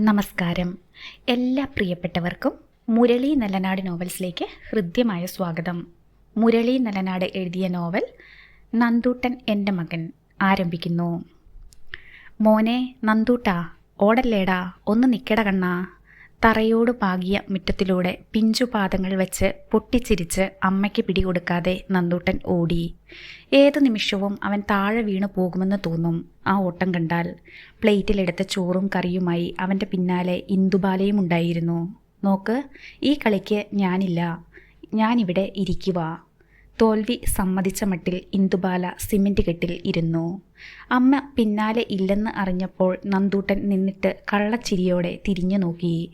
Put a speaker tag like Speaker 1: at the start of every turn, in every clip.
Speaker 1: നമസ്കാരം. എല്ലാ പ്രിയപ്പെട്ടവർക്കും മുരളി നല്ലനാട് നോവൽസിലേക്ക് ഹൃദ്യമായ സ്വാഗതം. മുരളി നല്ലനാട് എഴുതിയ നോവൽ നന്ദൂട്ടൻ എന്റെ മകൻ ആരംഭിക്കുന്നു. മോനെ നന്ദൂട്ടാ ഓടല്ലേടാ ഒന്ന് നിൽക്കട കണ്ണാ. തറയോട് പാകിയ മുറ്റത്തിലൂടെ പിഞ്ചുപാദങ്ങൾ വെച്ച് പൊട്ടിച്ചിരിച്ച് അമ്മയ്ക്ക് പിടികൊടുക്കാതെ നന്ദൂട്ടൻ ഓടി. ഏതു നിമിഷവും അവൻ താഴെ വീണു പോകുമെന്ന് തോന്നും ആ ഓട്ടം കണ്ടാൽ. പ്ലേറ്റിലെടുത്ത ചോറും കറിയുമായി അവന്റെ പിന്നാലെ ഇന്ദുബാലയും ഉണ്ടായിരുന്നു. നോക്ക് ഈ കളിക്ക് ഞാനില്ല. ഞാനിവിടെ ഇരിക്കുക തോൽവി സമ്മതിച്ച മട്ടിൽ ഇന്ദുബാല സിമെന്റ് കെട്ടിൽ ഇരുന്നു. അമ്മ പിന്നാലെ ഇല്ലെന്ന് അറിഞ്ഞപ്പോൾ നന്ദൂട്ടൻ നിന്നിട്ട് കള്ളച്ചിരിയോടെ തിരിഞ്ഞു നോക്കി.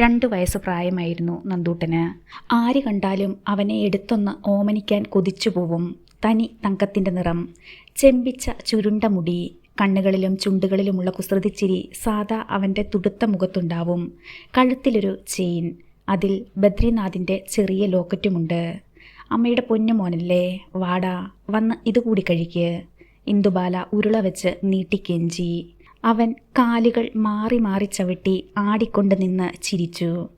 Speaker 1: രണ്ടു വയസ്സ് പ്രായമായിരുന്നു നന്ദൂട്ടന്. ആര് കണ്ടാലും അവനെ എടുത്തൊന്ന് ഓമനിക്കാൻ കൊതിച്ചു പോവും. തനി തങ്കത്തിന്റെ നിറം. ചെമ്പിച്ച ചുരുണ്ട മുടി. കണ്ണുകളിലും ചുണ്ടുകളിലുമുള്ള കുസൃതിച്ചിരി സാദാ അവന്റെ തുടുത്ത മുഖത്തുണ്ടാവും. കഴുത്തിലൊരു ചെയിൻ. അതിൽ ബദ്രിനാഥിന്റെ ചെറിയ ലോക്കറ്റുമുണ്ട്. അമ്മയുടെ പൊന്നു മോനല്ലേ വാടാ വന്ന് ഇതുകൂടി കഴിക്ക്. ഇന്ദുബാല ഉരുള വെച്ച് നീട്ടിക്കെഞ്ചി അവൻ കാലുകൾ മാറി മാറി ചവിട്ടി ആടിക്കൊണ്ട് നിന്ന് ചിരിച്ചു.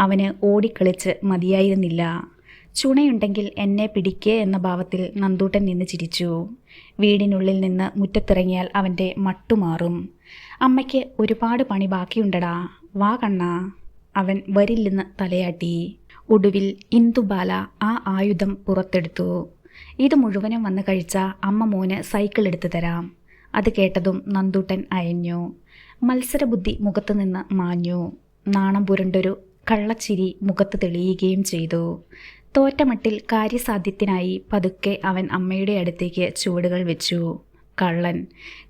Speaker 1: അവന് ഓടിക്കളിച്ച് മതിയായിരുന്നില്ല. ചുണയുണ്ടെങ്കിൽ എന്നെ പിടിക്കേ എന്ന ഭാവത്തിൽ നന്ദൂട്ടൻ നിന്ന് ചിരിച്ചു. വീടിനുള്ളിൽ നിന്ന് മുറ്റത്തിറങ്ങിയാൽ അവന്റെ മട്ടുമാറും അമ്മയ്ക്ക് ഒരുപാട് പണി ബാക്കിയുണ്ടടാ. വാ കണ്ണാ. അവൻ വരില്ലെന്ന് തലയാട്ടി. ഒടുവിൽ ഇന്ദുബാല ആ ആയുധം പുറത്തെടുത്തു. ഇത് മുഴുവനും വന്ന് കഴിച്ച അമ്മ മോന് സൈക്കിൾ എടുത്തു തരാം. അത് കേട്ടതും നന്ദൂട്ടൻ അയഞ്ഞു. മത്സരബുദ്ധി മുഖത്തു നിന്ന് മാഞ്ഞു. നാണം പുരണ്ടൊരു കള്ളച്ചിരി മുഖത്ത് തെളിയുകയും ചെയ്തു. തോറ്റമട്ടിൽ കാര്യസാധ്യത്തിനായി പതുക്കെ അവൻ അമ്മയുടെ അടുത്തേക്ക് ചുവടുകൾ വെച്ചു. കള്ളൻ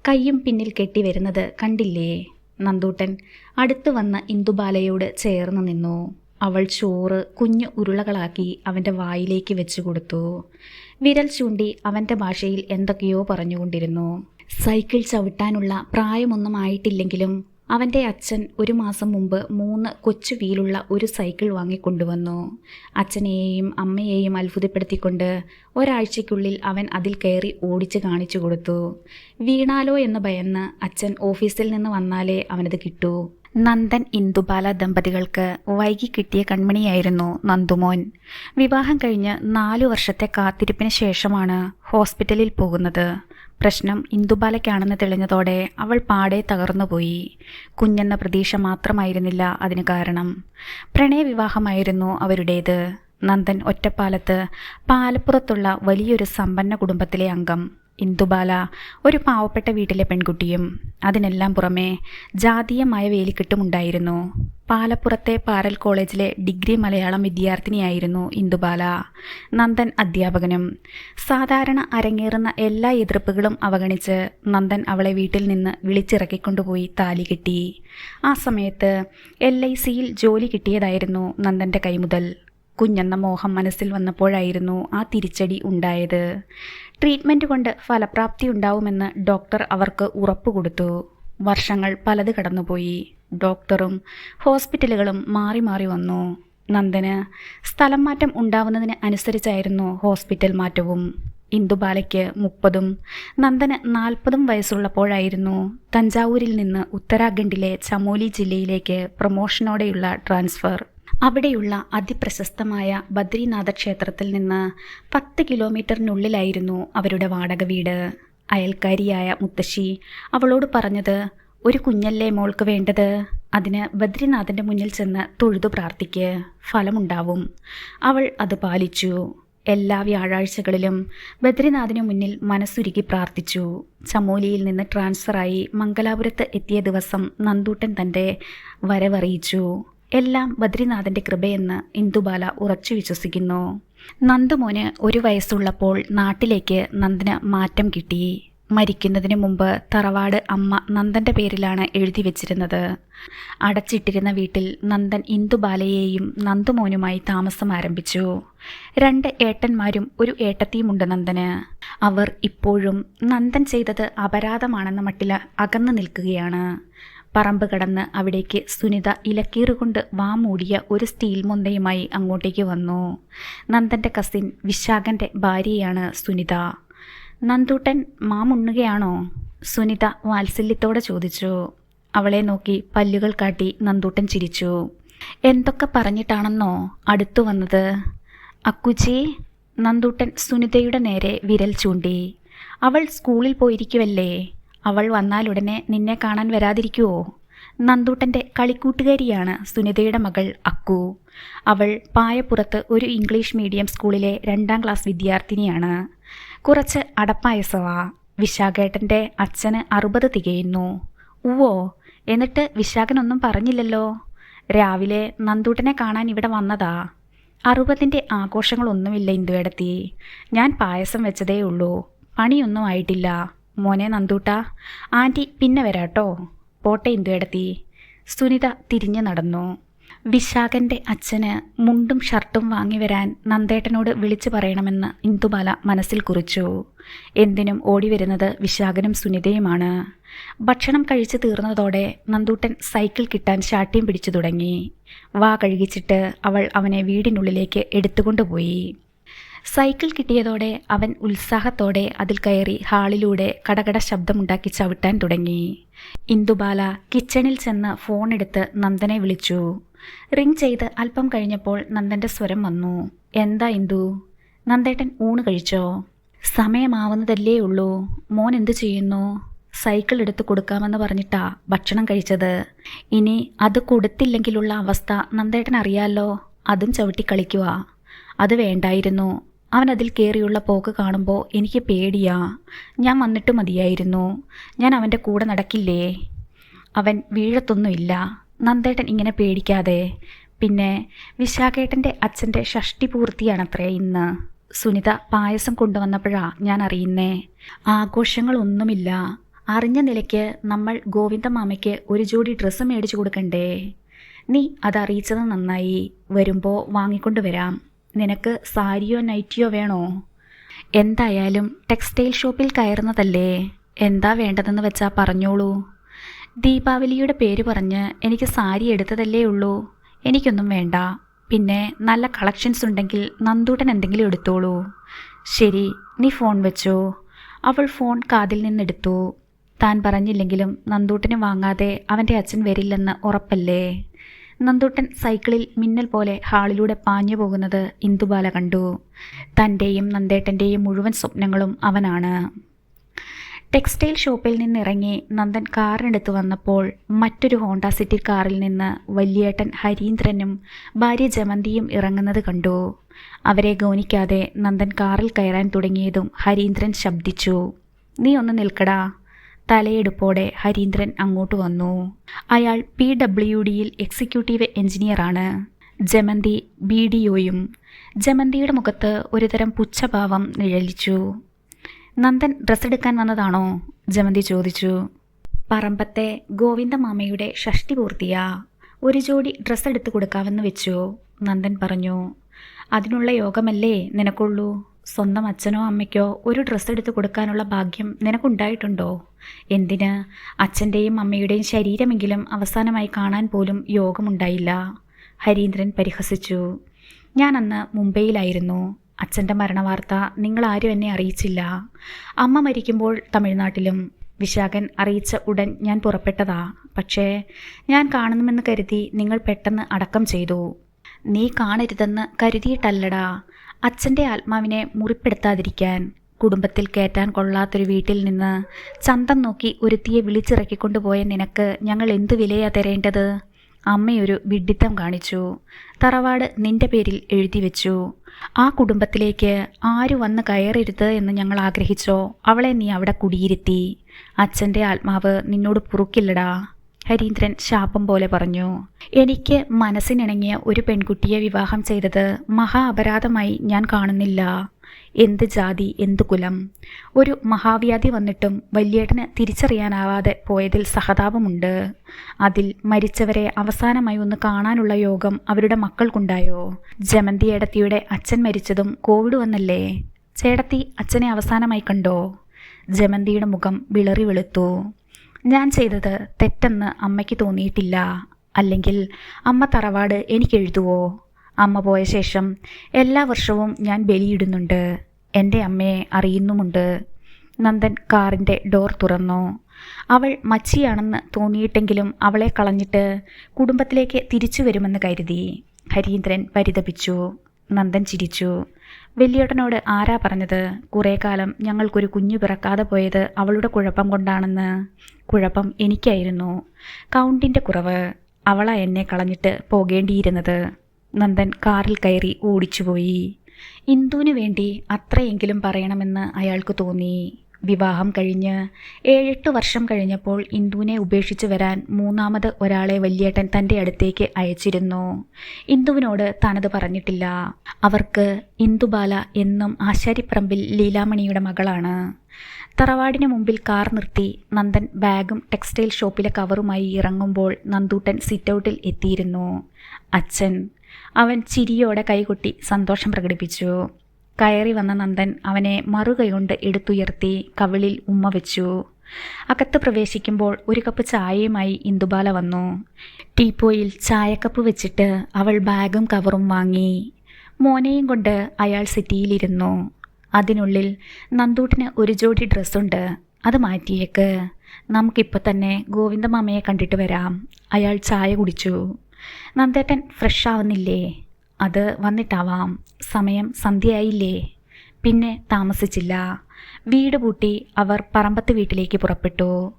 Speaker 1: കയ്യും പിന്നിൽ കെട്ടി വരുന്നത് കണ്ടില്ലേ? നന്ദൂട്ടൻ അടുത്തു വന്ന് ഇന്ദുബാലയോട് ചേർന്ന് നിന്നു. അവൾ ചോറ് കുഞ്ഞു ഉരുളകളാക്കി അവന്റെ വായിലേക്ക് വെച്ചു കൊടുത്തു. വിരൽ ചൂണ്ടി അവന്റെ ഭാഷയിൽ എന്തൊക്കെയോ പറഞ്ഞുകൊണ്ടിരുന്നു. സൈക്കിൾ ചവിട്ടാനുള്ള പ്രായമൊന്നും ആയിട്ടില്ലെങ്കിലും അവന്റെ അച്ഛൻ ഒരു മാസം മുമ്പ് മൂന്ന് കൊച്ചു വീലുള്ള ഒരു സൈക്കിൾ വാങ്ങിക്കൊണ്ടുവന്നു. അച്ഛനെയും അമ്മയെയും അത്ഭുതപ്പെടുത്തിക്കൊണ്ട് ഒരാഴ്ചയ്ക്കുള്ളിൽ അവൻ അതിൽ കയറി ഓടിച്ച് കാണിച്ചു കൊടുത്തു. വീണാലോ എന്ന് ഭയന്ന് അച്ഛൻ ഓഫീസിൽ നിന്ന് വന്നാലേ അവനത് കിട്ടൂ. നന്ദൻ ഇന്ദുബാല ദമ്പതികൾക്ക് വൈകി കിട്ടിയ കൺമണിയായിരുന്നു നന്ദുമോൻ. വിവാഹം കഴിഞ്ഞ് നാലു വർഷത്തെ കാത്തിരിപ്പിന് ശേഷമാണ് ഹോസ്പിറ്റലിൽ പോകുന്നത്. പ്രശ്നം ഇന്ദുബാലയ്ക്കാണെന്ന് തെളിഞ്ഞതോടെ അവൾ പാടെ തകർന്നുപോയി. കുഞ്ഞെന്ന പ്രതീക്ഷ മാത്രമായിരുന്നില്ല അതിന് കാരണം. പ്രണയവിവാഹമായിരുന്നു അവരുടേത്. നന്ദൻ ഒറ്റപ്പാലത്ത് പാലപ്പുറത്തുള്ള വലിയൊരു സമ്പന്ന കുടുംബത്തിലെ അംഗം. ഇന്ദുബാല ഒരു പാവപ്പെട്ട വീട്ടിലെ പെൺകുട്ടിയും അതിനെല്ലാം പുറമെ ജാതീയമായ വേലിക്കെട്ടുമുണ്ടായിരുന്നു. പാലപ്പുറത്തെ പാരൽ കോളേജിലെ ഡിഗ്രി മലയാളം വിദ്യാർത്ഥിനിയായിരുന്നു ഇന്ദുബാല. നന്ദൻ അധ്യാപകനും സാധാരണ അരങ്ങേറുന്ന എല്ലാ എതിർപ്പുകളും അവഗണിച്ച് നന്ദൻ അവളെ വീട്ടിൽ നിന്ന് വിളിച്ചിറക്കിക്കൊണ്ടുപോയി താലി കെട്ടി. ആ സമയത്ത് എൽ ഐ സിയിൽ ജോലി കിട്ടിയതായിരുന്നു നന്ദന്റെ കൈമുതൽ. കുഞ്ഞെന്ന മോഹം മനസ്സിൽ വന്നപ്പോഴായിരുന്നു ആ തിരിച്ചടി ഉണ്ടായത്. ട്രീറ്റ്മെന്റ് കൊണ്ട് ഫലപ്രാപ്തി ഉണ്ടാവുമെന്ന് ഡോക്ടർ അവർക്ക് ഉറപ്പ് കൊടുത്തു. വർഷങ്ങൾ പലത് കടന്നുപോയി. ഡോക്ടറും ഹോസ്പിറ്റലുകളും മാറി മാറി വന്നു. നന്ദന് സ്ഥലം മാറ്റം ഉണ്ടാവുന്നതിന് അനുസരിച്ചായിരുന്നു ഹോസ്പിറ്റൽ മാറ്റവും. ഇന്ദുബാലയ്ക്ക് മുപ്പതും നന്ദന് നാൽപ്പതും വയസ്സുള്ളപ്പോഴായിരുന്നു തഞ്ചാവൂരിൽ നിന്ന് ഉത്തരാഖണ്ഡിലെ ചമോലി ജില്ലയിലേക്ക് പ്രൊമോഷനോടെയുള്ള ട്രാൻസ്ഫർ. അവിടെയുള്ള അതിപ്രശസ്തമായ ബദ്രിനാഥ ക്ഷേത്രത്തിൽ നിന്ന് പത്ത് കിലോമീറ്ററിനുള്ളിലായിരുന്നു അവരുടെ വാടക വീട്. അയൽക്കാരിയായ മുത്തശ്ശി അവളോട് പറഞ്ഞത് ഒരു കുഞ്ഞല്ലേ മോൾക്ക് വേണ്ടത്? അതിന് ബദ്രിനാഥന്റെ മുന്നിൽ ചെന്ന് തൊഴുതു പ്രാർത്ഥിക്ക്. ഫലമുണ്ടാവും. അവൾ അത് പാലിച്ചു. എല്ലാ വ്യാഴാഴ്ചകളിലും ബദ്രിനാഥിനു മുന്നിൽ മനസ്സുരുക്കി പ്രാർത്ഥിച്ചു. ചമോലിയിൽ നിന്ന് ട്രാൻസ്ഫറായി മംഗലാപുരത്ത് എത്തിയ ദിവസം നന്ദൂട്ടൻ തന്റെ വരവറിയിച്ചു. എല്ലാം ബദ്രിനാഥന്റെ കൃപയെന്ന് ഇന്ദുബാല ഉറച്ചു വിശ്വസിക്കുന്നു. നന്ദുമോന് ഒരു വയസ്സുള്ളപ്പോൾ നാട്ടിലേക്ക് നന്ദന് മാറ്റം കിട്ടി. മരിക്കുന്നതിന് മുമ്പ് തറവാട് അമ്മ നന്ദന്റെ പേരിലാണ് എഴുതി വെച്ചിരുന്നത്. അടച്ചിട്ടിരുന്ന വീട്ടിൽ നന്ദൻ ഇന്ദുബാലയെയും നന്ദുമോനുമായി താമസം ആരംഭിച്ചു. രണ്ട് ഏട്ടന്മാരും ഒരു ഏട്ടത്തിയുമുണ്ട് നന്ദന്. അവർ ഇപ്പോഴും നന്ദൻ ചെയ്തത് അപരാധമാണെന്ന മട്ടിൽ അകന്നു നിൽക്കുകയാണ്. പറമ്പ് കടന്ന് അവിടേക്ക് സുനിത ഇലക്കീറുകൊണ്ട് വാമൂടിയ ഒരു സ്റ്റീൽ മുന്തയുമായി അങ്ങോട്ടേക്ക് വന്നു. നന്ദന്റെ കസിൻ വിശാഖന്റെ ഭാര്യയാണ് സുനിത. നന്ദൂട്ടൻ മാമുണ്ണുകയാണോ സുനിത വാത്സല്യത്തോടെ ചോദിച്ചു. അവളെ നോക്കി പല്ലുകൾ കാട്ടി നന്ദൂട്ടൻ ചിരിച്ചു. എന്തൊക്കെ പറഞ്ഞിട്ടാണെന്നോ? അടുത്തു വന്നത്. അക്കുജി നന്ദൂട്ടൻ സുനിതയുടെ നേരെ വിരൽ ചൂണ്ടി. അവൾ സ്കൂളിൽ പോയിരിക്കുവല്ലേ? അവൾ വന്നാലുടനെ നിന്നെ കാണാൻ വരാതിരിക്കുവോ? നന്ദൂട്ടന്റെ കളിക്കൂട്ടുകാരിയാണ് സുനിതയുടെ മകൾ അക്കു. അവൾ പായപ്പുറത്ത് ഒരു ഇംഗ്ലീഷ് മീഡിയം സ്കൂളിലെ രണ്ടാം ക്ലാസ് വിദ്യാർത്ഥിനിയാണ്. കുറച്ച് അടപ്പായസവാ. വിശാഖേട്ടന്റെ അച്ഛന് അറുപത് തികയുന്നു. ഉവോ എന്നിട്ട് വിശാഖനൊന്നും പറഞ്ഞില്ലല്ലോ? രാവിലെ നന്ദൂട്ടനെ കാണാൻ ഇവിടെ വന്നതാ. അറുപതിന്റെ ആഘോഷങ്ങളൊന്നുമില്ല ഇന്ദുവേടത്തി. ഞാൻ പായസം വെച്ചതേ ഉള്ളൂ. പണിയൊന്നും ആയിട്ടില്ല. മോനെ നന്ദൂട്ട. ആന്റി പിന്നെ വരാട്ടോ. പോട്ടെ ഇന്ദുവേടത്തി. സുനിത തിരിഞ്ഞു നടന്നു. വിശാഖന്റെ അച്ഛന് മുണ്ടും ഷർട്ടും വാങ്ങി വരാൻ നന്ദേട്ടനോട് വിളിച്ചു പറയണമെന്ന് ഇന്ദുബാല മനസ്സിൽ കുറിച്ചു. എന്തിനും ഓടി വരുന്നത് വിശാഖനും സുനിതയുമാണ്. ഭക്ഷണം കഴിച്ചു തീർന്നതോടെ നന്ദൂട്ടൻ സൈക്കിൾ കിട്ടാൻ ശാട്ടിയും പിടിച്ചു തുടങ്ങി. വാ കഴുകിച്ചിട്ട് അവൾ അവനെ വീടിനുള്ളിലേക്ക് എടുത്തുകൊണ്ടുപോയി. സൈക്കിൾ കിട്ടിയതോടെ അവൻ ഉത്സാഹത്തോടെ അതിൽ കയറി ഹാളിലൂടെ കടകട ശബ്ദമുണ്ടാക്കി ചവിട്ടാൻ തുടങ്ങി. ഇന്ദുബാല കിച്ചണിൽ ചെന്ന് ഫോണെടുത്ത് നന്ദനെ വിളിച്ചു. റിംഗ് ചെയ്ത് അല്പം കഴിഞ്ഞപ്പോൾ നന്ദന്റെ സ്വരം വന്നു. എന്താ ഇന്ദു? നന്ദേട്ടൻ ഊണ് കഴിച്ചോ? സമയമാവുന്നതല്ലേ ഉള്ളൂ. മോൻ എന്തു ചെയ്യുന്നു? സൈക്കിൾ എടുത്ത് കൊടുക്കാമെന്ന് പറഞ്ഞിട്ടാ ഭക്ഷണം കഴിച്ചത്. ഇനി അത് കൊടുത്തില്ലെങ്കിലുള്ള അവസ്ഥ നന്ദേട്ടൻ അറിയാലോ അതും ചവിട്ടി കളിക്കുക അത് വേണ്ടായിരുന്നു. അവൻ അതിൽ കയറിയുള്ള പോക്ക് കാണുമ്പോൾ എനിക്ക് പേടിയാ. ഞാൻ വന്നിട്ട് മതിയായിരുന്നു. ഞാൻ അവന്റെ കൂടെ നടക്കില്ലേ? അവൻ വീഴത്തൊന്നുമില്ല. നന്ദേട്ടൻ ഇങ്ങനെ പേടിക്കാതെ. പിന്നെ വിശാഖേട്ടന്റെ അച്ഛന്റെ ഷഷ്ടി പൂർത്തിയാണത്രേ ഇന്ന്. സുനിത പായസം കൊണ്ടുവന്നപ്പോഴാ ഞാൻ അറിയുന്നേ. ആഘോഷങ്ങളൊന്നുമില്ല. അറിഞ്ഞ നിലയ്ക്ക് നമ്മൾ ഗോവിന്ദ മാമയ്ക്ക് ഒരു ജോഡി ഡ്രസ്സ് മേടിച്ചു കൊടുക്കണ്ടേ? നീ അതറിയിച്ചത് നന്നായി. വരുമ്പോൾ വാങ്ങിക്കൊണ്ടുവരാം നിനക്ക് സാരിയോ നൈറ്റിയോ വേണോ? എന്തായാലും ടെക്സ്റ്റൈൽ ഷോപ്പിൽ കയറുന്നതല്ലേ. എന്താ വേണ്ടതെന്ന് വെച്ചാൽ പറഞ്ഞോളൂ. ദീപാവലിയുടെ പേര് പറഞ്ഞ് എനിക്ക് സാരി എടുത്തതല്ലേ ഉള്ളൂ. എനിക്കൊന്നും വേണ്ട. പിന്നെ നല്ല കളക്ഷൻസ് ഉണ്ടെങ്കിൽ നന്ദൂട്ടൻ എന്തെങ്കിലും എടുത്തോളൂ. ശരി നീ ഫോൺ വെച്ചോ. അവൾ ഫോൺ കാതിൽ നിന്നെടുത്തു. താൻ പറഞ്ഞില്ലെങ്കിലും നന്ദൂട്ടന് വാങ്ങാതെ അവന്റെ അച്ഛൻ വരില്ലെന്ന് ഉറപ്പല്ലേ? നന്ദൂട്ടൻ സൈക്കിളിൽ മിന്നൽ പോലെ ഹാളിലൂടെ പാഞ്ഞു പോകുന്നത് ഇന്ദുബാല കണ്ടു. തന്റെയും നന്ദേട്ടന്റെയും മുഴുവൻ സ്വപ്നങ്ങളും അവനാണ്. ടെക്സ്റ്റൈൽ ഷോപ്പിൽ നിന്നിറങ്ങി നന്ദൻ കാറിനടുത്ത് വന്നപ്പോൾ മറ്റൊരു ഹോണ്ട സിറ്റി കാറിൽ നിന്ന് വലിയേട്ടൻ ഹരീന്ദ്രനും ഭാര്യ ജമന്തിയും ഇറങ്ങുന്നത് കണ്ടു. അവരെ ഗൗനിക്കാതെ നന്ദൻ കാറിൽ കയറാൻ തുടങ്ങിയതും ഹരീന്ദ്രൻ ശബ്ദിച്ചു. നീ ഒന്ന് നിൽക്കടാ. തലയെടുപ്പോടെ ഹരീന്ദ്രൻ അങ്ങോട്ട് വന്നു. അയാൾ പി ഡബ്ല്യു ഡിയിൽ എക്സിക്യൂട്ടീവ് എഞ്ചിനീയറാണ് ജമന്തി ബി ഡി ഒയും ജമന്തിയുടെ മുഖത്ത് ഒരുതരം പുച്ഛഭാവം നിഴലിച്ചു. നന്ദൻ ഡ്രസ് എടുക്കാൻ വന്നതാണോ? ജമന്തി ചോദിച്ചു. പറമ്പത്തെ ഗോവിന്ദമാമയുടെ ഷഷ്ടി പൂർത്തിയാ. ഒരു ജോഡി ഡ്രസ് എടുത്തു കൊടുക്കാമെന്ന് വെച്ചു നന്ദൻ പറഞ്ഞു. അതിനുള്ള യോഗമല്ലേ നിനക്കുള്ളൂ? സ്വന്തം അച്ഛനോ അമ്മയ്ക്കോ ഒരു ഡ്രസ്സ് എടുത്ത് കൊടുക്കാനുള്ള ഭാഗ്യം നിനക്കുണ്ടായിട്ടുണ്ടോ? എന്തിന്? അച്ഛന്റെയും അമ്മയുടെയും ശരീരമെങ്കിലും അവസാനമായി കാണാൻ പോലും യോഗമുണ്ടായില്ല. ഹരീന്ദ്രൻ പരിഹസിച്ചു. ഞാൻ അന്ന് മുംബൈയിലായിരുന്നു. അച്ഛന്റെ മരണവാർത്ത നിങ്ങളാരും എന്നെ അറിയിച്ചില്ല. അമ്മ മരിക്കുമ്പോൾ തമിഴ്നാട്ടിലും. വിശാഖൻ അറിയിച്ച ഉടൻ ഞാൻ പുറപ്പെട്ടതാ. പക്ഷേ ഞാൻ കാണണമെന്ന് കരുതി നിങ്ങൾ പെട്ടെന്ന് അടക്കം ചെയ്തു. നീ കാണരുതെന്ന് കരുതിയിട്ടല്ലടാ. അച്ഛന്റെ ആത്മാവിനെ മുറിപ്പെടുത്താതിരിക്കാൻ കുടുംബത്തിൽ കയറ്റാൻ കൊള്ളാത്തൊരു വീട്ടിൽ നിന്ന് ചന്തം നോക്കി ഒരുത്തിയെ വിളിച്ചിറക്കിക്കൊണ്ടുപോയ നിനക്ക് ഞങ്ങൾ എന്തു വിലയാ തരേണ്ടത്? അമ്മയൊരു വിഡ്ഢിത്തം കാണിച്ചു. തറവാട് നിന്റെ പേരിൽ എഴുതി വെച്ചു. ആ കുടുംബത്തിലേക്ക് ആരു വന്ന് കയറരുത് എന്ന് ഞങ്ങൾ ആഗ്രഹിച്ചോ? അവളെ നീ അവിടെ കുടിയിരുത്തി. അച്ഛന്റെ ആത്മാവ് നിന്നോട് പുറുക്കില്ലടാ. ഹരീന്ദ്രൻ ശാപം പോലെ പറഞ്ഞു. എനിക്ക് മനസ്സിനിണങ്ങിയ ഒരു പെൺകുട്ടിയെ വിവാഹം ചെയ്തത് മഹാ അപരാധമായി ഞാൻ കാണുന്നില്ല. എന്ത് ജാതി എന്ത് കുലം. ഒരു മഹാവ്യാധി വന്നിട്ടും വല്യേട്ടന് തിരിച്ചറിയാനാവാതെ പോയതിൽ സഹതാപമുണ്ട്. അതിൽ മരിച്ചവരെ അവസാനമായി ഒന്ന് കാണാനുള്ള യോഗം അവരുടെ മക്കൾക്കുണ്ടായോ? ജമന്തി ഏടത്തിയുടെ അച്ഛൻ മരിച്ചതും കോവിഡ് വന്നല്ലേ? ചേടത്തി അച്ഛനെ അവസാനമായി കണ്ടോ? ജമന്തിയുടെ മുഖം വിളറി വെളുത്തു. ഞാൻ ചെയ്തത് തെറ്റെന്ന് അമ്മയ്ക്ക് തോന്നിയിട്ടില്ല. അല്ലെങ്കിൽ അമ്മ തറവാട് എനിക്കെഴുതുവോ അമ്മ പോയ ശേഷം എല്ലാ വർഷവും ഞാൻ ബലിയിടുന്നുണ്ട്. എന്റെ അമ്മയെ അറിയുന്നുമുണ്ട്. നന്ദൻ കാറിന്റെ ഡോർ തുറന്നു. അവൾ മച്ചിയാണെന്ന് തോന്നിയിട്ടെങ്കിലും അവളെ കളഞ്ഞിട്ട് കുടുംബത്തിലേക്ക് തിരിച്ചു വരുമെന്ന് കരുതി. ഹരീന്ദ്രൻ പരിതപിച്ചു. നന്ദൻ ചിരിച്ചു. വലിയേട്ടനോട് ആരാ പറഞ്ഞത്? കുറേ കാലം ഞങ്ങൾക്കൊരു കുഞ്ഞു പിറക്കാതെ പോയത് അവളുടെ കുഴപ്പം കൊണ്ടാണെന്ന്. കുഴപ്പം എനിക്കായിരുന്നു. കൗണ്ടിന്റെ കുറവ്. അവളാ എന്നെ കളഞ്ഞിട്ട് പോകേണ്ടിയിരുന്നത്. നന്ദൻ കാറിൽ കയറി ഓടിച്ചുപോയി. ഇന്ദുവിന് വേണ്ടി അത്രയെങ്കിലും പറയണമെന്ന് അയാൾക്ക് തോന്നി. വിവാഹം കഴിഞ്ഞ് ഏഴെട്ട് വർഷം കഴിഞ്ഞപ്പോൾ ഇന്ദുവിനെ ഉപേക്ഷിച്ച് വരാൻ മൂന്നാമത് ഒരാളെ വല്യേട്ടൻ തന്റെ അടുത്തേക്ക് അയച്ചിരുന്നു. ഇന്ദുവിനോട് താനത് പറഞ്ഞിട്ടില്ല. അവർക്ക് ഇന്ദുബാല എന്നും ആശാരിപ്പറമ്പിൽ ലീലാമണിയുടെ മകളാണ്. തറവാടിന് മുമ്പിൽ കാർ നിർത്തി നന്ദൻ ബാഗും ടെക്സ്റ്റൈൽ ഷോപ്പിലെ കവറുമായി ഇറങ്ങുമ്പോൾ നന്ദൂട്ടൻ സിറ്റൗട്ടിൽ എത്തിയിരുന്നു. അച്ഛൻ അവൻ ചിരിയോടെ കൈകൊട്ടി സന്തോഷം പ്രകടിപ്പിച്ചു. കയറി വന്ന നന്ദൻ അവനെ മറുകൈകൊണ്ട് എടുത്തുയർത്തി കവിളിൽ ഉമ്മ വെച്ചു. അകത്ത് പ്രവേശിക്കുമ്പോൾ ഒരു കപ്പ് ചായയുമായി ഇന്ദുബാല വന്നു. ടീപ്പോയിൽ ചായക്കപ്പ് വെച്ചിട്ട് അവൾ ബാഗും കവറും വാങ്ങി. മോനെയും കൊണ്ട് അയാൾ സിറ്റിയിലിരുന്നു. അതിനുള്ളിൽ നന്ദൂട്ടിന് ഒരു ജോഡി ഡ്രസ്സുണ്ട്. അത് മാറ്റിയേക്ക്. നമുക്കിപ്പോൾ തന്നെ ഗോവിന്ദമാമയെ കണ്ടിട്ട് വരാം. അയാൾ ചായ കുടിച്ചു. നന്ദേട്ടൻ ഫ്രഷ് ആവുന്നില്ലേ? അത് വന്നിട്ടാവാം. സമയം സന്ധ്യയായില്ലേ? പിന്നെ താമസിച്ചില്ല. വീട് പൂട്ടി അവർ പറമ്പത്ത് വീട്ടിലേക്ക് പുറപ്പെട്ടു.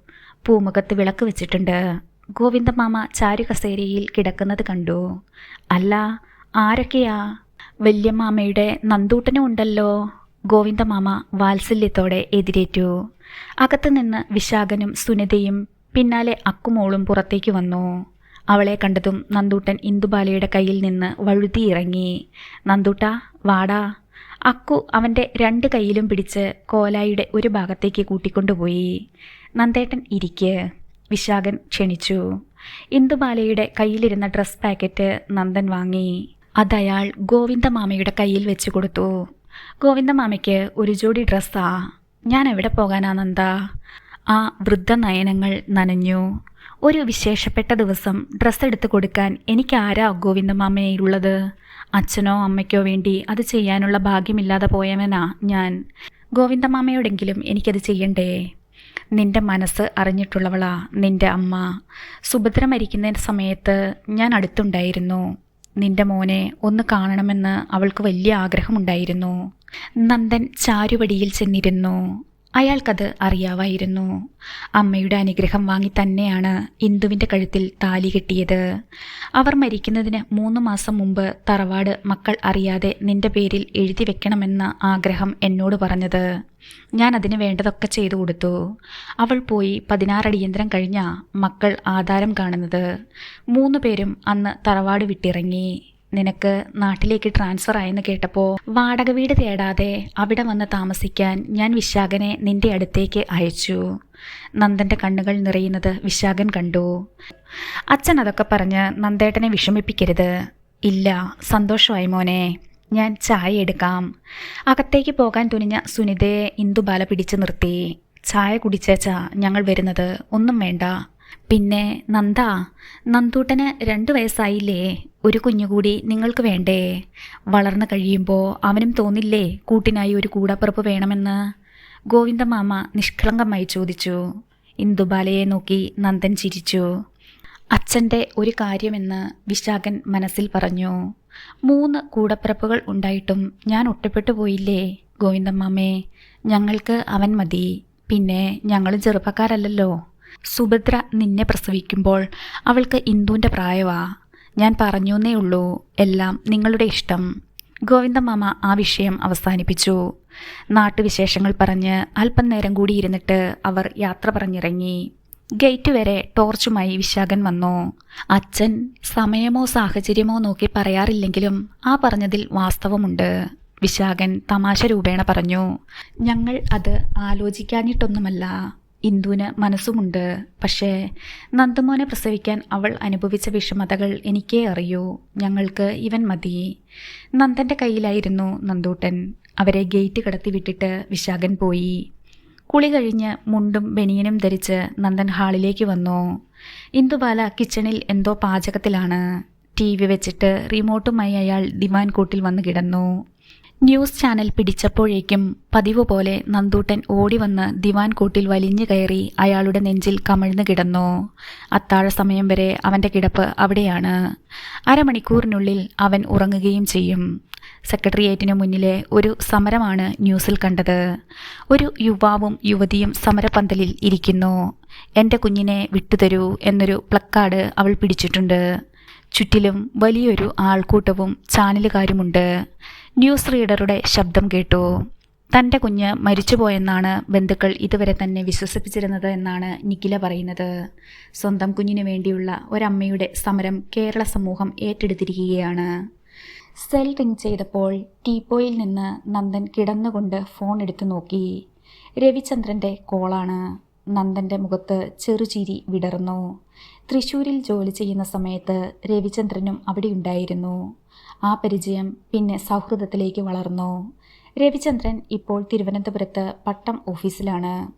Speaker 1: പൂമുഖത്ത് വിളക്ക് വെച്ചിട്ടുണ്ട്. ഗോവിന്ദമാമ ചാരു കസേരയിൽ കിടക്കുന്നത് കണ്ടു. അല്ല ആരൊക്കെയാ? വല്യമാമയുടെ നന്ദൂട്ടനും ഉണ്ടല്ലോ. ഗോവിന്ദമാമ വാത്സല്യത്തോടെ എതിരേറ്റു. അകത്തുനിന്ന് വിശാഖനും സുനിതയും പിന്നാലെ അക്കുമോളും പുറത്തേക്ക് വന്നു. അവളെ കണ്ടതും നന്ദൂട്ടൻ ഇന്ദുബാലയുടെ കയ്യിൽ നിന്ന് വഴുതിയിറങ്ങി. നന്ദൂട്ട വാടാ. അക്കു അവന്റെ രണ്ട് കൈയിലും പിടിച്ച് കോലായിയുടെ ഒരു ഭാഗത്തേക്ക് കൂട്ടിക്കൊണ്ടുപോയി. നന്ദേട്ടൻ ഇരിക്ക്. വിശാഖൻ ക്ഷണിച്ചു. ഇന്ദുബാലയുടെ കയ്യിലിരുന്ന ഡ്രസ് പാക്കറ്റ് നന്ദൻ വാങ്ങി. അതയാൾ ഗോവിന്ദമാമയുടെ കയ്യിൽ വെച്ച് കൊടുത്തു. ഗോവിന്ദമാമയ്ക്ക് ഒരു ജോഡി ഡ്രസ്സാ. ഞാൻ എവിടെ പോകാനാ നന്ദ? ആ വൃദ്ധ നയനങ്ങൾ നനഞ്ഞു. ഒരു വിശേഷപ്പെട്ട ദിവസം ഡ്രസ്സ് എടുത്തു കൊടുക്കാൻ എനിക്ക് ആരാ ഗോവിന്ദമാമയുള്ളത് അച്ഛനോ അമ്മയ്ക്കോ വേണ്ടി അത് ചെയ്യാനുള്ള ഭാഗ്യമില്ലാതെ പോയവനാ ഞാൻ. ഗോവിന്ദമാമയോടെങ്കിലും എനിക്കത് ചെയ്യണ്ടേ? നിന്റെ മനസ്സ് അറിഞ്ഞിട്ടുള്ളവളാ നിന്റെ അമ്മ. സുഭദ്ര മരിക്കുന്ന സമയത്ത് ഞാൻ അടുത്തുണ്ടായിരുന്നു. നിന്റെ മോനെ ഒന്ന് കാണണമെന്ന് അവൾക്ക് വലിയ ആഗ്രഹമുണ്ടായിരുന്നു. നന്ദൻ ചാരുപടിയിൽ ചെന്നിരുന്നു. അയാൾക്കത് അറിയാവായിരുന്നു. അമ്മയുടെ അനുഗ്രഹം വാങ്ങി തന്നെയാണ് ഇന്ദുവിന്റെ കഴുത്തിൽ താലി കെട്ടിയത്. അവർ മരിക്കുന്നതിന് മൂന്ന് മാസം മുമ്പ് തറവാട് മക്കൾ അറിയാതെ നിന്റെ പേരിൽ എഴുതി വെക്കണമെന്ന ആഗ്രഹം എന്നോട് പറഞ്ഞത്. ഞാൻ അതിന് വേണ്ടതൊക്കെ ചെയ്തു കൊടുത്തു. അവൾ പോയി പതിനാറടിയന്ത്രം കഴിഞ്ഞ മക്കൾ ആധാരം കാണുന്നത്. മൂന്ന് പേരും അന്ന് തറവാട് വിട്ടിറങ്ങി. നിനക്ക് നാട്ടിലേക്ക് ട്രാൻസ്ഫർ ആയെന്ന് കേട്ടപ്പോൾ വാടക വീട് തേടാതെ അവിടെ വന്ന് താമസിക്കാൻ ഞാൻ വിശാഖനെ നിന്റെ അടുത്തേക്ക് അയച്ചു. നന്ദന്റെ കണ്ണുകൾ നിറയുന്നത് വിശാഖൻ കണ്ടു. അച്ഛൻ അതൊക്കെ പറഞ്ഞ് നന്ദേട്ടനെ വിഷമിപ്പിക്കരുത്. ഇല്ല സന്തോഷമായി മോനെ. ഞാൻ ചായ എടുക്കാം. അകത്തേക്ക് പോകാൻ തുനിഞ്ഞ സുനിതയെ ഇന്ദുബാല പിടിച്ചു നിർത്തി. ചായ കുടിച്ചേച്ചാ ഞങ്ങൾ വരുന്നത്. ഒന്നും വേണ്ട. പിന്നെ നന്ദ നന്ദൂട്ടന് രണ്ട് വയസ്സായില്ലേ? ഒരു കുഞ്ഞുകൂടി നിങ്ങൾക്ക് വേണ്ടേ? വളർന്നു കഴിയുമ്പോൾ അവനും തോന്നില്ലേ കൂട്ടിനായി ഒരു കൂടാപ്പുറപ്പ് വേണമെന്ന്? ഗോവിന്ദ മാമ നിഷ്കളങ്കമായി ചോദിച്ചു. ഇന്ദുബാലയെ നോക്കി നന്ദൻ ചിരിച്ചു. അച്ഛന്റെ ഒരു കാര്യമെന്ന് വിശാഖൻ മനസ്സിൽ പറഞ്ഞു. മൂന്ന് കൂടപ്പിറപ്പുകൾ ഉണ്ടായിട്ടും ഞാൻ ഒറ്റപ്പെട്ടു പോയില്ലേ ഗോവിന്ദമ്മാമേ ഞങ്ങൾക്ക് അവൻ മതി. പിന്നെ ഞങ്ങൾ ചെറുപ്പക്കാരല്ലല്ലോ. സുഭദ്ര നിന്നെ പ്രസവിക്കുമ്പോൾ അവൾക്ക് ഇന്ദുവിന്റെ പ്രായവാ. ഞാൻ പറഞ്ഞുവെന്നേ ഉള്ളൂ. എല്ലാം നിങ്ങളുടെ ഇഷ്ടം. ഗോവിന്ദമാമ ആ വിഷയം അവസാനിപ്പിച്ചു. നാട്ടുവിശേഷങ്ങൾ പറഞ്ഞ് അല്പം നേരം കൂടി ഇരുന്നിട്ട് അവർ യാത്ര പറഞ്ഞിറങ്ങി. ഗേറ്റ് വരെ ടോർച്ചുമായി വിശാഖൻ വന്നു. അച്ഛൻ സമയമോ സാഹചര്യമോ നോക്കി പറയാറില്ലെങ്കിലും ആ പറഞ്ഞതിൽ വാസ്തവമുണ്ട് വിശാഖൻ തമാശ രൂപേണ പറഞ്ഞു. ഞങ്ങൾ അത് ആലോചിക്കാഞ്ഞിട്ടൊന്നുമല്ല. ഇന്ദുവിന് മനസ്സുമുണ്ട്. പക്ഷേ നന്ദമോനെ പ്രസവിക്കാൻ അവൾ അനുഭവിച്ച വിഷമതകൾ എനിക്കേ അറിയൂ. ഞങ്ങൾക്ക് ഇവൻ മതി. നന്ദന്റെ കയ്യിലായിരുന്നു നന്ദൂട്ടൻ. അവരെ ഗേറ്റ് കടത്തി വിട്ടിട്ട് വിശാഖൻ പോയി. കുളി കഴിഞ്ഞ് മുണ്ടും ബനിയനും ധരിച്ച് നന്ദൻ ഹാളിലേക്ക് വന്നു. ഇന്ദുബാല കിച്ചണിൽ എന്തോ പാചകത്തിലാണ്. ടി വി വെച്ചിട്ട് റിമോട്ടുമായി അയാൾ ദിവാൻ കൂട്ടിൽ വന്ന് കിടന്നു. ന്യൂസ് ചാനൽ പിടിച്ചപ്പോഴേക്കും പതിവ് പോലെ നന്ദൂട്ടൻ ഓടി വന്ന് ദിവാൻ കൂട്ടിൽ വലിഞ്ഞു കയറി അയാളുടെ നെഞ്ചിൽ കമിഴ്ന്നു കിടന്നു. അത്താഴ സമയം വരെ അവന്റെ കിടപ്പ് അവിടെയാണ്. അരമണിക്കൂറിനുള്ളിൽ അവൻ ഉറങ്ങുകയും ചെയ്യും. സെക്രട്ടേറിയറ്റിനു മുന്നിലെ ഒരു സമരമാണ് ന്യൂസിൽ കണ്ടത്. ഒരു യുവാവും യുവതിയും സമരപന്തലിൽ ഇരിക്കുന്നു. എന്റെ കുഞ്ഞിനെ വിട്ടുതരൂ എന്നൊരു പ്ലക്കാർഡ് അവൾ പിടിച്ചിട്ടുണ്ട്. ചുറ്റിലും വലിയൊരു ആൾക്കൂട്ടവും ചാനലുകാരുമുണ്ട്. ന്യൂസ് റീഡറുടെ ശബ്ദം കേട്ടു. തന്റെ കുഞ്ഞ് മരിച്ചുപോയെന്നാണ് ബന്ധുക്കൾ ഇതുവരെ തന്നെ വിശ്വസിപ്പിച്ചിരുന്നത് എന്നാണ് നിഖില പറയുന്നത്. സ്വന്തം കുഞ്ഞിനു വേണ്ടിയുള്ള ഒരമ്മയുടെ സമരം കേരള സമൂഹം ഏറ്റെടുത്തിരിക്കുകയാണ്. സെൽ റിങ് ചെയ്തപ്പോൾ ടീപ്പോയിൽ നിന്ന് നന്ദൻ കിടന്നുകൊണ്ട് ഫോൺ എടുത്തു നോക്കി. രവിചന്ദ്രന്റെ കോളാണ്. നന്ദന്റെ മുഖത്ത് ചെറുചിരി വിടർന്നു. തൃശ്ശൂരിൽ ജോലി ചെയ്യുന്ന സമയത്ത് രവിചന്ദ്രനും അവിടെ ഉണ്ടായിരുന്നു ആ പരിചയം പിന്നെ സൗഹൃദത്തിലേക്ക് വളർന്നു. രവിചന്ദ്രൻ ഇപ്പോൾ തിരുവനന്തപുരത്ത് പട്ടം ഓഫീസിലാണ്.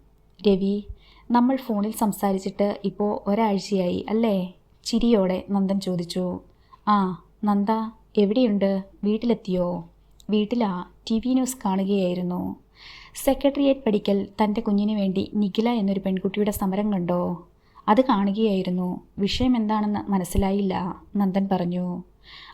Speaker 1: രവി നമ്മൾ ഫോണിൽ സംസാരിച്ചിട്ട് ഇപ്പോൾ ഒരാഴ്ചയായി അല്ലേ? ചിരിയോടെ നന്ദൻ ചോദിച്ചു. ആ നന്ദ എവിടെയുണ്ട്? വീട്ടിലെത്തിയോ? വീട്ടിലാ ടി വി ന്യൂസ് കാണുകയായിരുന്നു. സെക്രട്ടേറിയറ്റ് പഠിക്കൽ തന്റെ കുഞ്ഞിന് വേണ്ടി നിഖില എന്നൊരു പെൺകുട്ടിയുടെ സമരം കണ്ടോ? അത് കാണുകയായിരുന്നു. വിഷയം എന്താണെന്ന് മനസ്സിലായില്ല നന്ദൻ പറഞ്ഞു.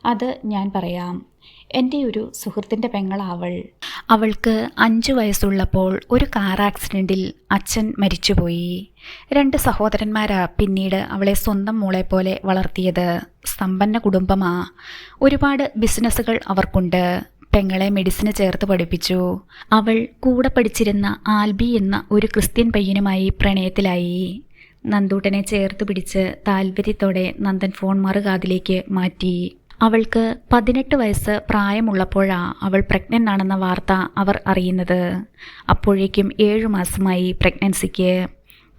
Speaker 1: അത് ഞാൻ പറയാം. എന്റെ ഒരു സുഹൃത്തിന്റെ പെങ്ങളാവൾ. അവൾക്ക് അഞ്ചു വയസ്സുള്ളപ്പോൾ ഒരു കാർ ആക്സിഡന്റിൽ അച്ഛൻ മരിച്ചുപോയി. രണ്ട് സഹോദരന്മാരാ പിന്നീട് അവളെ സ്വന്തം മോളെ പോലെ വളർത്തിയത്. സമ്പന്ന കുടുംബമാ. ഒരുപാട് ബിസിനസ്സുകൾ അവർക്കുണ്ട്. പെങ്ങളെ മെഡിസിന് ചേർത്ത് പഠിപ്പിച്ചു. അവൾ കൂടെ പഠിച്ചിരുന്ന ആൽബി എന്ന ഒരു ക്രിസ്ത്യൻ പയ്യനുമായി പ്രണയത്തിലായി. നന്ദൂട്ടനെ ചേർത്ത് പിടിച്ച് താല്പര്യത്തോടെ നന്ദൻ ഫോൺ മറുകാതിലേക്ക് മാറ്റി. അവൾക്ക് പതിനെട്ട് വയസ്സ് പ്രായമുള്ളപ്പോഴാ അവൾ പ്രഗ്നന്റ് ആണെന്ന വാർത്ത അവർ അറിയുന്നത്. അപ്പോഴേക്കും ഏഴു മാസമായി പ്രഗ്നൻസിക്ക്.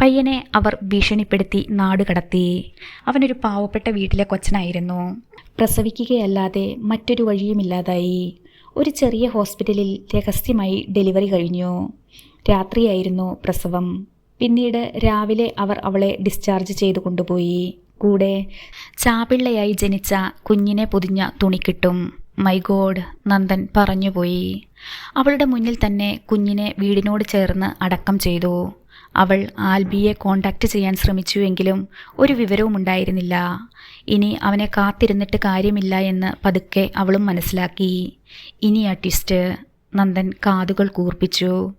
Speaker 1: പയ്യനെ അവർ ഭീഷണിപ്പെടുത്തി നാട് കടത്തി. അവനൊരു പാവപ്പെട്ട വീട്ടിലെ കൊച്ചനായിരുന്നു. പ്രസവിക്കുകയല്ലാതെ മറ്റൊരു വഴിയുമില്ലാതായി. ഒരു ചെറിയ ഹോസ്പിറ്റലിൽ രഹസ്യമായി ഡെലിവറി കഴിഞ്ഞു. രാത്രിയായിരുന്നു പ്രസവം. പിന്നീട് രാവിലെ അവർ അവളെ ഡിസ്ചാർജ് ചെയ്തു കൊണ്ടുപോയി. കൂടെ ചാപിള്ളയായി ജനിച്ച കുഞ്ഞിനെ പൊതിഞ്ഞ തുണി കിട്ടും. മൈ ഗോഡ് നന്ദൻ പറഞ്ഞുപോയി അവളുടെ മുന്നിൽ തന്നെ കുഞ്ഞിനെ വീടിനോട് ചേർന്ന് അടക്കം ചെയ്തു. അവൾ ആൽബിയെ കോണ്ടാക്ട് ചെയ്യാൻ ശ്രമിച്ചുവെങ്കിലും ഒരു വിവരവും ഉണ്ടായിരുന്നില്ല. ഇനി അവനെ കാത്തിരുന്നിട്ട് കാര്യമില്ല എന്ന് പതുക്കെ അവളും മനസ്സിലാക്കി. ഇനി ആ ട്വിസ്റ്റ് നന്ദൻ കാതുകൾ കൂർപ്പിച്ചു.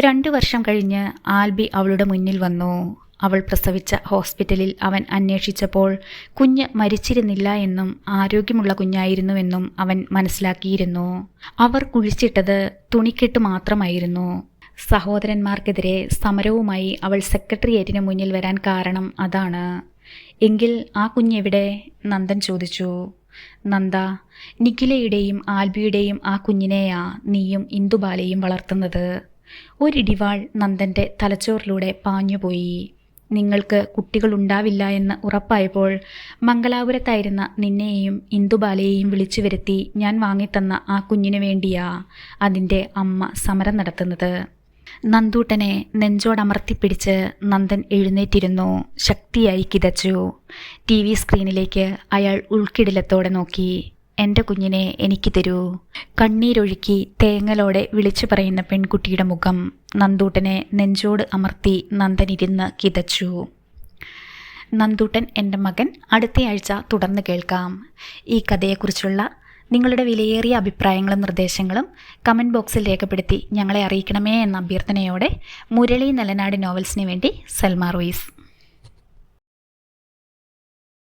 Speaker 1: രണ്ടു വർഷം കഴിഞ്ഞ് ആൽബി അവളുടെ മുന്നിൽ വന്നു. അവൾ പ്രസവിച്ച ഹോസ്പിറ്റലിൽ അവൻ അന്വേഷിച്ചപ്പോൾ കുഞ്ഞ് മരിച്ചിരുന്നില്ല എന്നും ആരോഗ്യമുള്ള കുഞ്ഞായിരുന്നുവെന്നും അവൻ മനസ്സിലാക്കിയിരുന്നു. അവർ കുഴിച്ചിട്ടത് തുണിക്കെട്ട് മാത്രമായിരുന്നു. സഹോദരന്മാർക്കെതിരെ സമരവുമായി അവൾ സെക്രട്ടേറിയറ്റിന് മുന്നിൽ വരാൻ കാരണം അതാണ്. എങ്കിൽ ആ കുഞ്ഞെവിടെ? നന്ദൻ ചോദിച്ചു. നന്ദ നിഖിലയുടെയും ആൽബിയുടെയും ആ കുഞ്ഞിനെയാ നീയും ഇന്ദുബാലയും വളർത്തുന്നത്. ഒരിടിവാൾ നന്ദന്റെ തലച്ചോറിലൂടെ പാഞ്ഞുപോയി. നിങ്ങൾക്ക് കുട്ടികളുണ്ടാവില്ല എന്ന് ഉറപ്പായപ്പോൾ മംഗലാപുരത്തായിരുന്ന നിന്നെയും ഇന്ദുബാലയെയും വിളിച്ചു വരുത്തി ഞാൻ വാങ്ങിത്തന്ന ആ കുഞ്ഞിനു വേണ്ടിയാ അതിന്റെ അമ്മ സമരം നടത്തുന്നത്. നന്ദൂട്ടനെ നെഞ്ചോടമർത്തിപ്പിടിച്ച് നന്ദൻ എഴുന്നേറ്റിരുന്നു. ശക്തിയായി കിതച്ചു. ടി വി സ്ക്രീനിലേക്ക് അയാൾ ഉൾക്കിടിലത്തോടെ നോക്കി. എന്റെ കുഞ്ഞിനെ എനിക്ക് തരൂ. കണ്ണീരൊഴുക്കി തേങ്ങലോടെ വിളിച്ചു പറയുന്ന പെൺകുട്ടിയുടെ മുഖം. നന്ദൂട്ടനെ നെഞ്ചോട് അമർത്തി നന്ദൻ നന്ദനിരുന്ന് കിതച്ചു. നന്ദൂട്ടൻ എന്റെ മകൻ. അടുത്തയാഴ്ച തുടർന്ന് കേൾക്കാം. ഈ കഥയെക്കുറിച്ചുള്ള നിങ്ങളുടെ വിലയേറിയ അഭിപ്രായങ്ങളും നിർദ്ദേശങ്ങളും കമന്റ് ബോക്സിൽ രേഖപ്പെടുത്തി ഞങ്ങളെ അറിയിക്കണമേ എന്ന അഭ്യർത്ഥനയോടെ മുരളി നലനാട് നോവൽസിന് വേണ്ടി സൽമാ റൂയിസ്